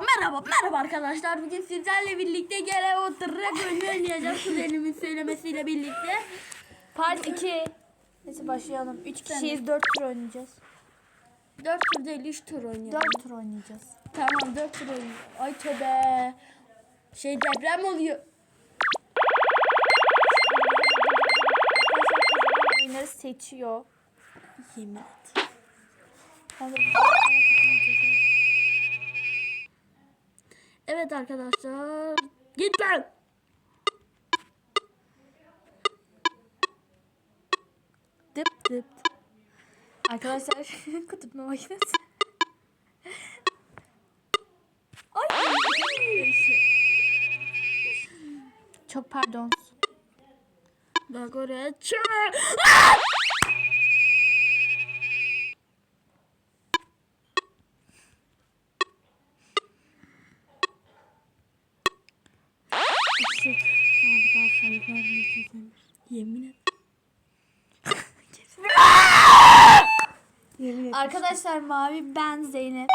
Merhaba, merhaba arkadaşlar. Bugün sizlerle birlikte gene oturarak oynayacağız kuzenimin söylemesiyle birlikte. Part 2. Neyse başlayalım. 3 kişiyiz 4 tur oynayacağız. 4 tur değil 3 tur oynayalım. 4 tur oynayacağız. Tamam 4 tur oynayalım. Ay tövbe. Şey deprem oluyor. Oyunları seçiyor. Yemin et. Evet arkadaşlar. Git lan. Dıp dıp. Arkadaşlar kutupma makinesi. Ay. Çok pardon. Bak oraya çık. Yemin et. Yemin et. Arkadaşlar mavi ben Zeynep.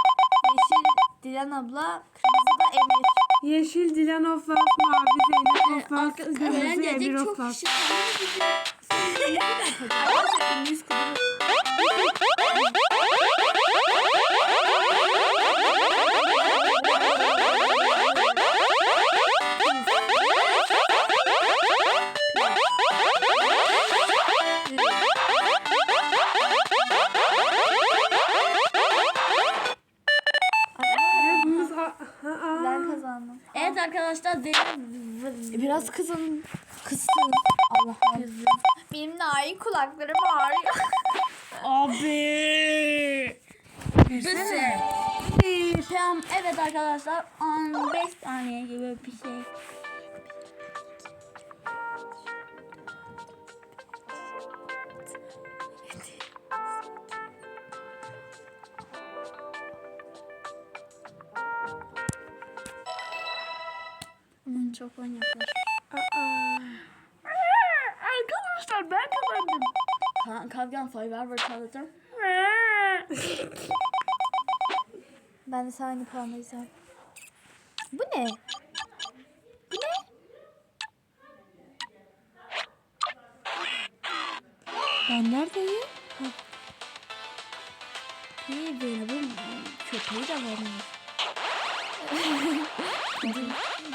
Yeşil Dilan abla. Kırmızı da Emir. Yeşil Dilan Oflas, mavi Zeynep Oflas, Arka- kırmızı Kameran Emir Oflas. Arkadaşlar. Biraz kızın kızsın. Allah Benim narin kulaklarım ağrıyor. Abi. Versene. Tamam evet arkadaşlar 15 saniye gibi bir şey. Çok yaklaşık. Aa. Arkadaşlar ben kazandım. Ka Kavgan Survivor tanıdım. Ben de sana aynı puandayız abi. Bu ne? Bu ne? Ben neredeyim? İyi böyle bu köpeği de varmış.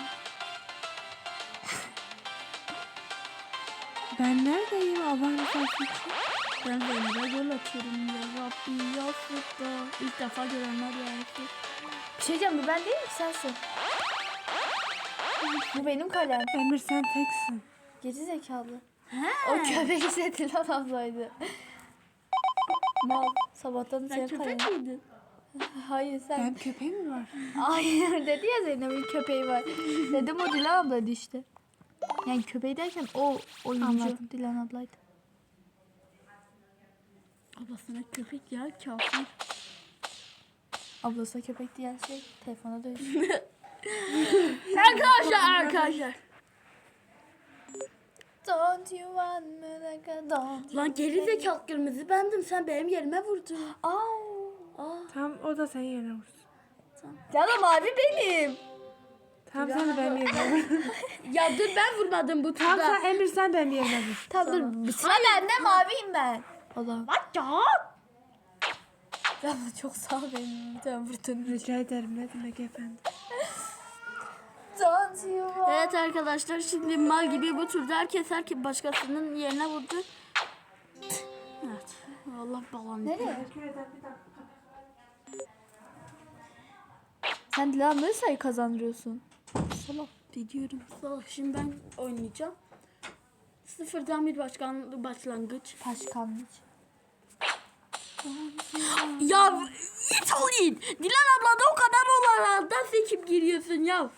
Ben neredeyim? Allah'ın rızası için. Ben Zeynep'e yol açıyorum ya Rabbi ya Fırda. İlk defa görenler yani. Bir şey diyeceğim bu ben değil mi sensin? Bu benim kalem. Emir sen teksin. Geri zekalı. Ha. O köpek ise Dilan ablaydı. Mal. Sabahtan Sen köpek kalem. miydin? Hayır sen. Ben köpeğim mi var? Hayır dedi ya Zeynep'in köpeği var. Dedim o Dilan ablaydı işte. Yani köpeği derken o oyuncu Anladım. Dilan ablaydı. Ablasına köpek ya kafir. Ablası köpek diyen şey telefona dönüyor. arkadaşlar arkadaşlar. Don't you want me like a don't Lan geri zekalı kırmızı bendim sen benim yerime vurdun. Au. Aa. Tamam o da senin yerine vursun. Canım abi benim. Tamam sen de benim yerime vur. Ya dur ben vurmadım bu Tamam turda. sen Emir sen benim yerime vur. Tamam dur. Sıra bende maviyim ben. Allah'ım. Bak ya. Ya çok sağ ol benim. Tamam vurdun. Rica ederim ne demek efendim. Don't you want Evet arkadaşlar şimdi mal gibi bu turda herkes herkes başkasının yerine vurdu. Evet. Allah balanı. Nereye? Sen Dilan ablayı sayı kazandırıyorsun. Salak. Biliyorum. Salak. Şimdi ben oynayacağım. Sıfırdan bir başkan başlangıç. Başkanlık. Ya it olayım. Dilan abla da o kadar olanlardan seçip giriyorsun ya.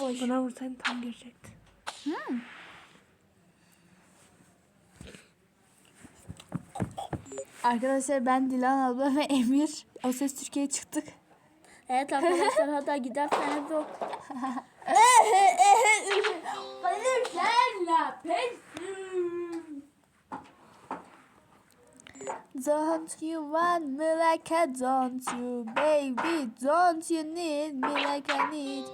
Oy. Bana vursaydın tam girecekti. Arkadaşlar ben Dilan abla ve Emir. O ses Türkiye'ye çıktık. Evet arkadaşlar hatta giderseniz o. Don't you want me like I don't you baby Don't you need me like I need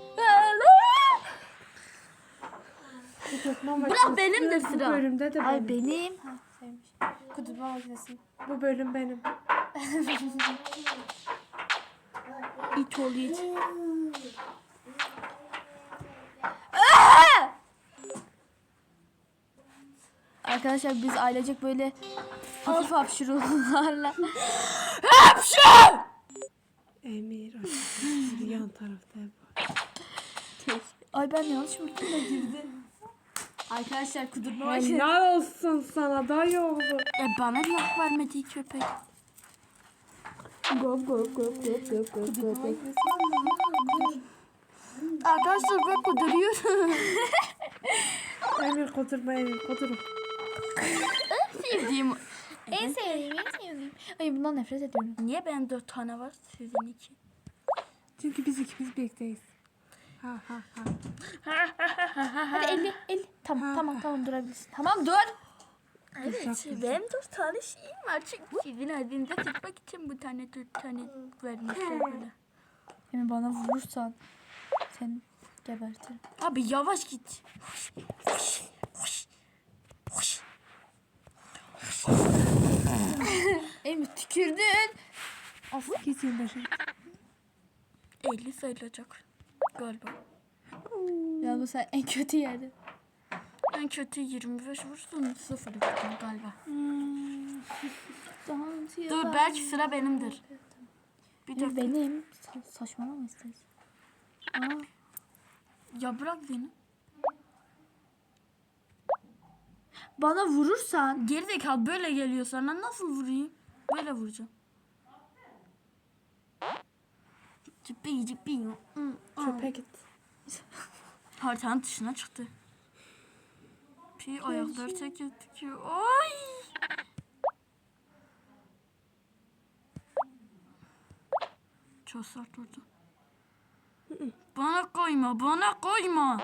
Bırak makinesi benim de Bu sıra. bölümde de Ay benim. Sevmiş. Kudurma makinesi Bu bölüm benim. İt ol it. Arkadaşlar biz ailecek böyle hafif hapşırmalarla Emir. ay, Yan tarafta hep var. Ay ben yanlış mı da girdi. Arkadaşlar kudurma makinesi. Helal olsun sana dayı oğlu. E bana laf vermedi köpek. Gop gop gop gop gop gop gop gop. Arkadaşlar ben kuduruyorum. Emir kudurma Emir kudurma. Sevdiğim. En sevdiğim, en sevdiğim. Ay bundan nefret ediyorum. Niye benim dört tane var sizin iki? Çünkü biz ikimiz birlikteyiz. Ha ha ha. Hadi 50, 50. Tamam, tamam, tamam durabilirsin. Tamam dur. Evet benim dört tane şeyim var. Çünkü sizin elinize tutmak için bu tane dört tane vermişler böyle. Emin bana vurursan seni gebertirim. Abi yavaş git. Emin tükürdün. Git 25'e. 50 sayılacak galiba. Ya bu sen en kötü yerdin. En kötü 25 vursun sıfır vurdum galiba. Dur belki sıra benimdir. Bir dakika. benim. Sa- saçmalama istersen. Aa, Ya bırak beni. bana vurursan Gerizekalı böyle geliyor sana nasıl vurayım? Böyle vuracağım. Cippi cippi. Çöpe git. Haritanın dışına çıktı. Pi ayakları çekiyor dikiyor. Ay! Çok sert vurdu. Bana koyma, bana koyma.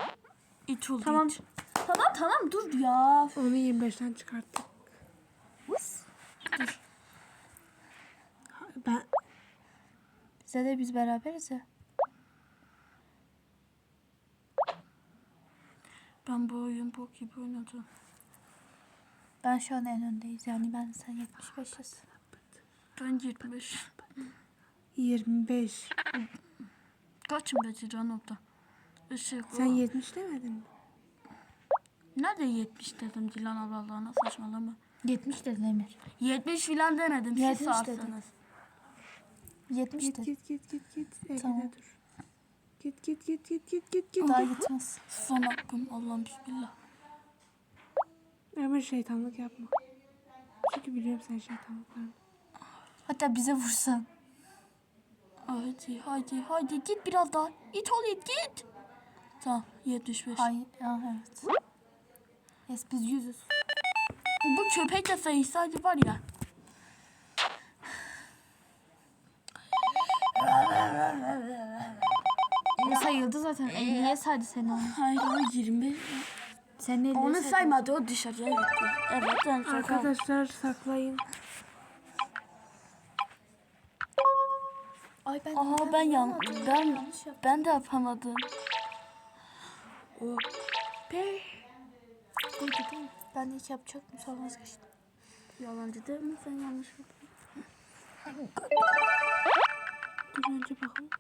İt oldu Tamam. it. Tamam tamam dur ya. Onu 25'ten çıkarttık. Dur. Ben De biz beraberiz ya. Ben bu oyun bok gibi oynadım. Ben şu an en öndeyiz. Yani ben sen 75'iz. Ben 25. 25. Kaçım beceriyorsun orada? Işık. Sen 70 demedin mi? Nerede 70 dedim Dilan abla Allah'ına saçmalama. 70 dedin Emir. 70 filan demedim. Siz 70 sağsınız. dedim. 70 Git git git git git. Evde Tamam. dur. Git git git git git git git. Daha gitmez. Son hakkım Allah'ım bismillah. Emir şeytanlık yapma. Çünkü biliyorum sen şeytanlıklarını. Hatta bize vursan. Hadi hadi hadi git biraz daha. İt ol it git. Tamam 75. Hayır. Ya, evet. Yes biz yüzüz. Bu köpek de sayısaydı var ya. O sayıldı zaten. 50'ye saydı seni onu. Hayır o 25. Senin 50'ye Onu saymadı o dışarıya gitti. Evet ben şaka. Arkadaşlar saklayın. Ay ben Aa ben yan ben ben de yapamadım. O değil mi? Ben ilk yapacaktım sonra vazgeçtim. yalancı değil mi sen yanlış yaptın? Dur önce bakalım.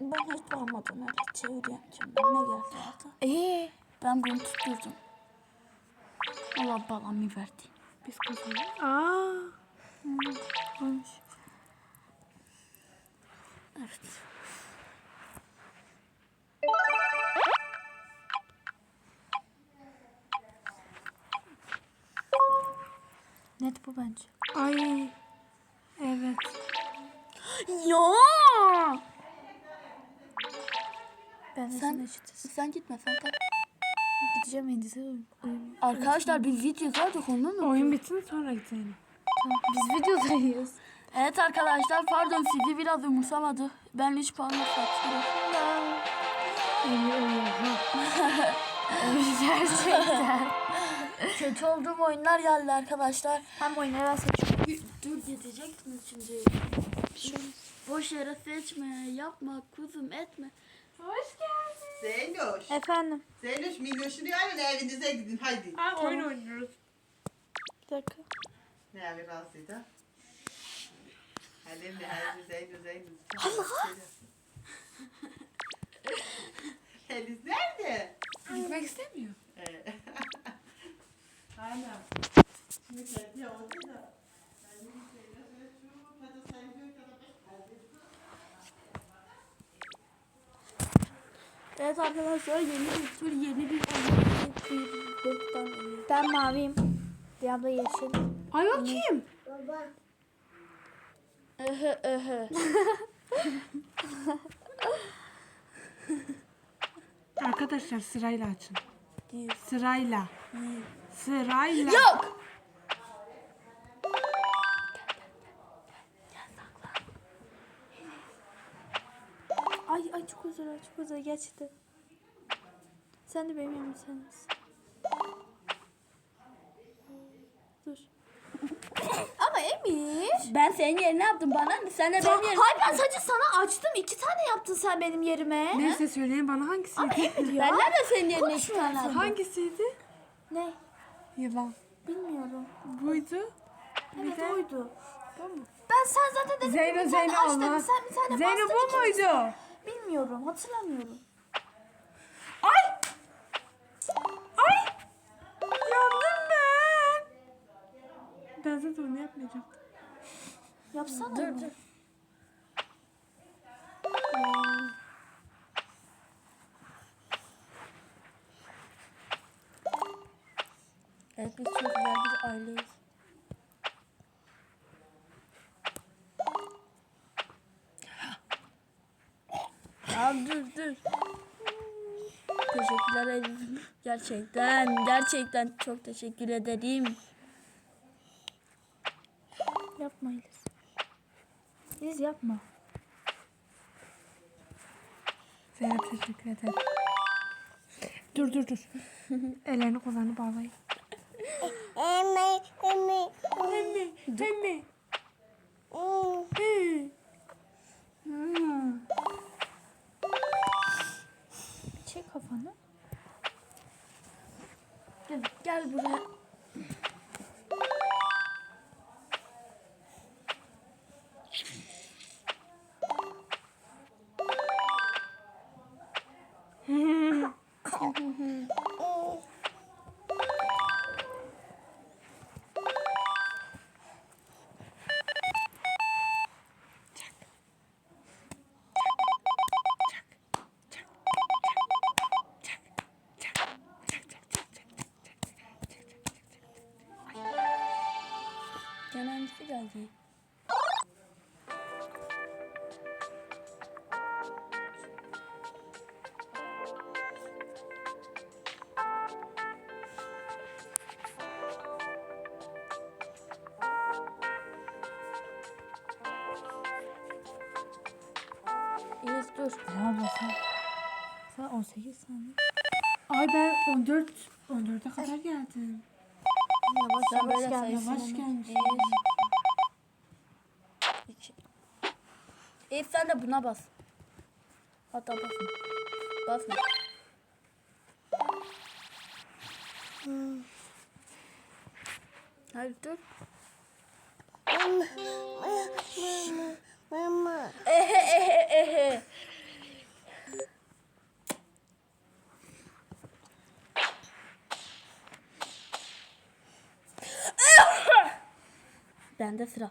Ben hiç bakmadım öyle çevireyim kendime ne geldi zaten. Ee, Ben bunu tutturdum. Allah balamı verdi. Biz kazandık. Aa. olmuş. Evet. Net bu bence. Ay. Evet. Ya! Ben Sen- sen eşitiz. Sen gitme sen kal. Gideceğim Endiz'e. Arkadaşlar biz video yazardık ondan mı? Oyun bitsin sonra gidelim. Biz videodayız. Evet arkadaşlar pardon sizi biraz umursamadı. Ben hiç. Emir oha. Gerçekten. Kötü olduğum oyunlar geldi arkadaşlar. Hem oyunları ben seçiyorum. Yiyeceksiniz şimdi. Boş yere seçme, yapma, kuzum etme. Zeynoş. Efendim. Zeynoş minnoşunu alın evinize gidin haydi. Ha oyun oynuyoruz. Bir dakika. Ne abi rahatsıydı? Halim ne halim Zeyno Zeyno. Allah. Eliz nerede? Gitmek istemiyor. Ana. Şimdi kendi oldu da. Evet arkadaşlar yeni bir tur, yeni bir oyun. Ben maviyim. Diablo yeşil. Ay o kim? Ehe ehe. Arkadaşlar sırayla açın. Sırayla. Sırayla. Yok. Çok özür dilerim gerçekten. Sen de benim yanımda sensin. Dur. Ama Emir. Ben senin yerine yaptım bana ne? Sen de benim yerime. Hayır ben sadece sana açtım. iki tane yaptın sen benim yerime. Neyse söyleyin bana hangisiydi? Emir ya. Ben nerede senin yerine iki Konuşma tane sen. aldım? hangisiydi? Ne? Yılan. Bilmiyorum. Buydu. Evet de- oydu. Ben sen zaten dedin Zeyno bir tane Zeyno aç dedin. olmaz. Sen bir tane Zeyno bastın, bu ikincisi- muydu? Bilmiyorum hatırlamıyorum. Ay! Ay! Yandım ben. Ben zaten onu yapmayacağım. Yapsana. Dur onu. dur. Evet biz çocuklar biz aileyiz. Ya dur dur. Teşekkürler Elif. Gerçekten gerçekten çok teşekkür ederim. Yapma Eliz. Eliz yapma. Zeynep teşekkür ederim. Dur dur dur. Ellerini kollarını bağlayın. Emmi, emmi. Emmi, emmi. Gel, gel buraya. Dur. Ya abla sen. Sen 18 saniye. Ay ben 14 14'e kadar geldim. Yavaş Sen yavaş böyle gel. sayısın Yavaş onu. gelmiş. Bir, iki. Sen de buna bas. Hatta basma. Basma. Hayır dur. Ehe ehe ehe. Bende sıra.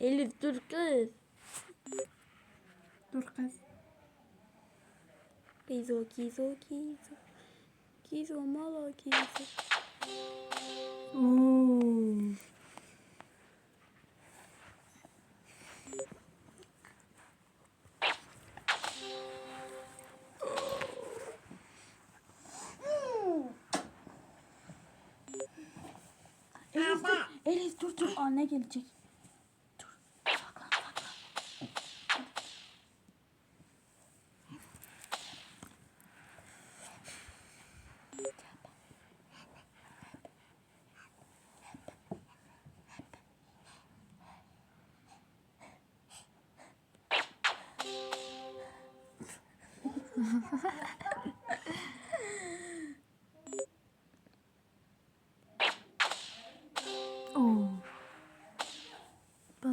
Elif dur kız. Dur kız. Kizo kizo. Kizo malo kizo. Oo. Elif dur. Elif dur dur. Anne gelecek.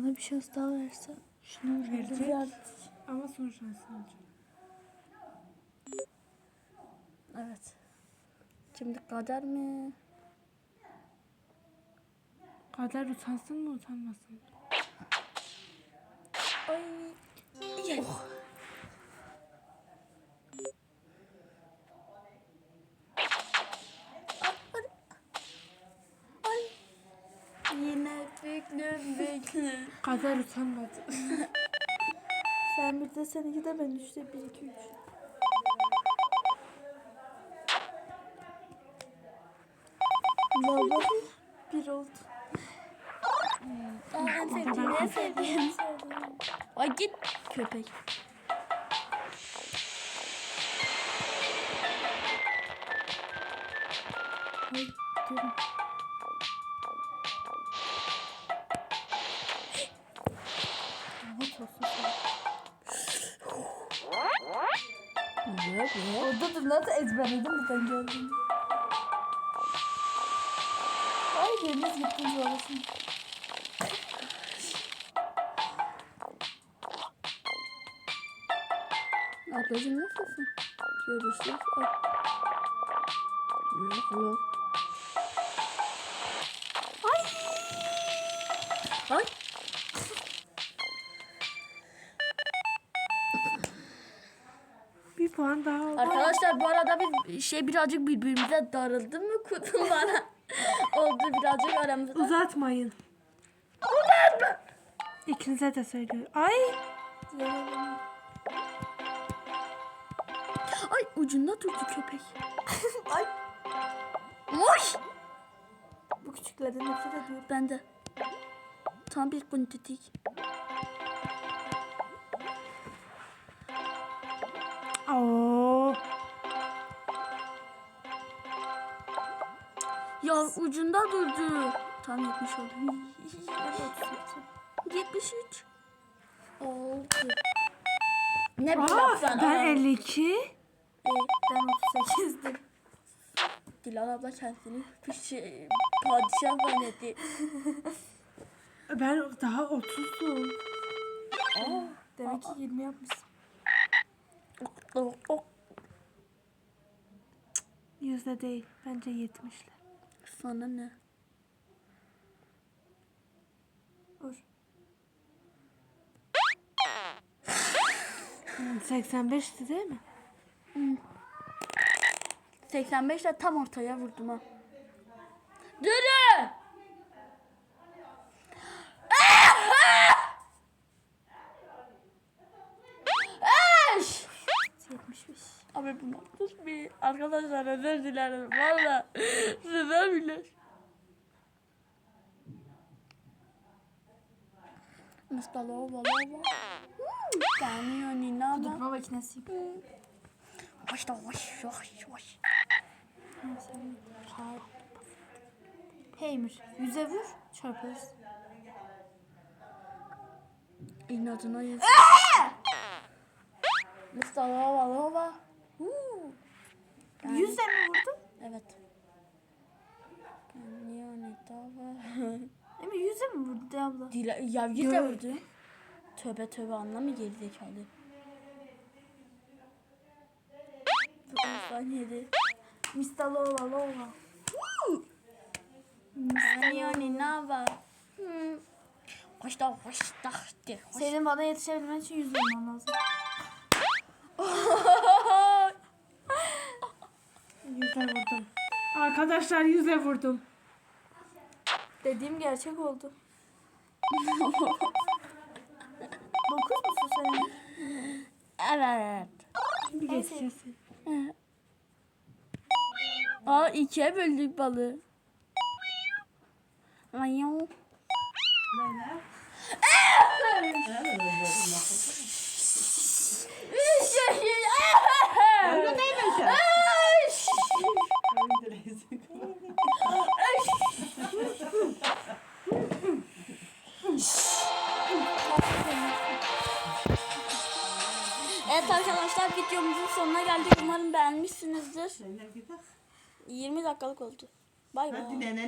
Bana bir şans daha verse. Şunu Verecek. Ama son şansın olacak. Evet. Şimdi kader mi? Kader utansın mı utanmasın mı? Ay. Yes. Kader utanmadı. Sen bir de sen iki de ben üçte bir iki üç. Valla bir oldu. Aa, en sevdiğim, en sevdiğim. Ay git köpek. Ay diyorum. Ezberledim mi sen geldin? Ay biriniz gittiniz orasını. Ablacığım nasılsın? Görüşürüz. Yok yok. Puan daha oldu. Arkadaşlar bu arada biz şey birazcık birbirimize darıldı mı kutun bana? Oldu birazcık aramızda. Uzatmayın. İkinize de söylüyorum. Ay. Ay ucunda durdu köpek. Ay Oy. bu küçüklerden nefret ediyorum. Ben de. Tam bir kuntitik. Oo. Ya ucunda durdu. Tam 70 oldu. 73. Oldu. Ne Aa, ben Aa. 52. Ee, Ben 38'dim. Dilan abla kendini bir şey padişah zannetti. Ben daha 30'dum. Aa. Demek ki 20 yapmışsın. Yüzde değil. Bence 70'ler. Sana ne? Vur. 85'ti değil mi? 85 de tam ortaya vurdum ha. Durun! 75. Abi bu nasıl bir arkadaşlar özür dilerim valla size bile. Mustafa valla. Tanıyor Nina ama. Tutma. Hoş da hoş hoş hoş. Heymir. Yüze vur. Çarparız. İnadına yazın. Mustafa valla valla. Huu. Yüze mi vurdun? Evet. Tanıyor Nina. Emi yüze mi vurdu abla? Dila, ya yüz de vurdu. Tövbe tövbe anlamı geri zekalı. saniyede. Mistalova lova. Yani ne var? Hoş da hoş da de hoş. Senin bana yetişebilmen için yüz vurman lazım. Yüze vurdum. Arkadaşlar yüze vurdum. Dediğim gerçek oldu. Dokuz musun sen? Evet. Bir geçeceksin. Aa ikiye böldük balığı. Ayo. Evet arkadaşlar videomuzun sonuna geldik. Umarım beğenmişsinizdir. 20 dakikalık oldu. Bay bay.